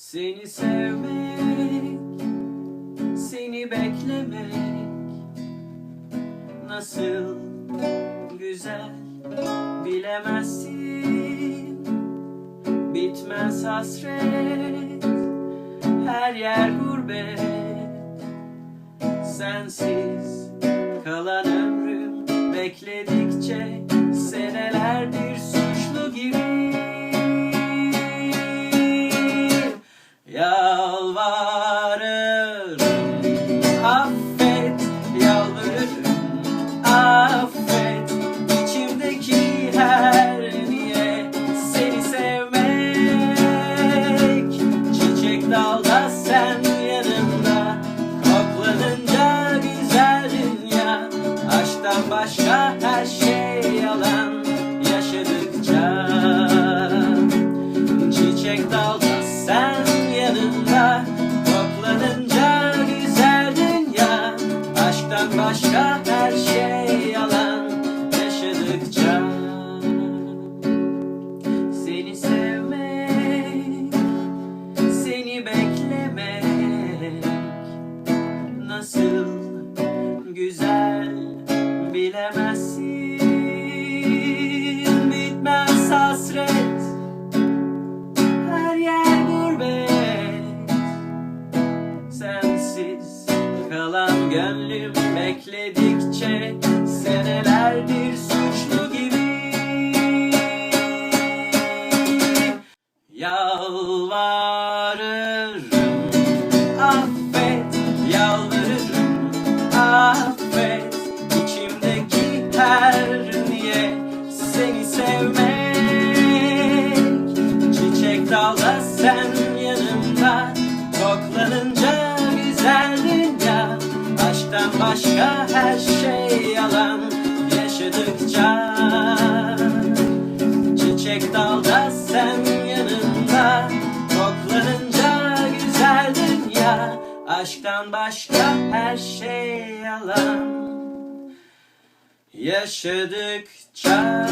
Seni sevmek, seni beklemek nasıl güzel bilemezsin. Bitmez hasret, her yer gurbet. Sensiz kalan ömrüm bekledikçe başka her şey yalan yaşadıkça bilemezsin Bitmez hasret. Her yer gurbet. Sensiz kalan gönlüm bekledikçe Senelerdir suçlu gibi. Yalvarırım Aşktan başka her şey yalan. Yaşadıkça Çiçek dalda sen yanımda. Koklanınca güzel dünya Aşktan başka her şey yalan. Yaşadıkça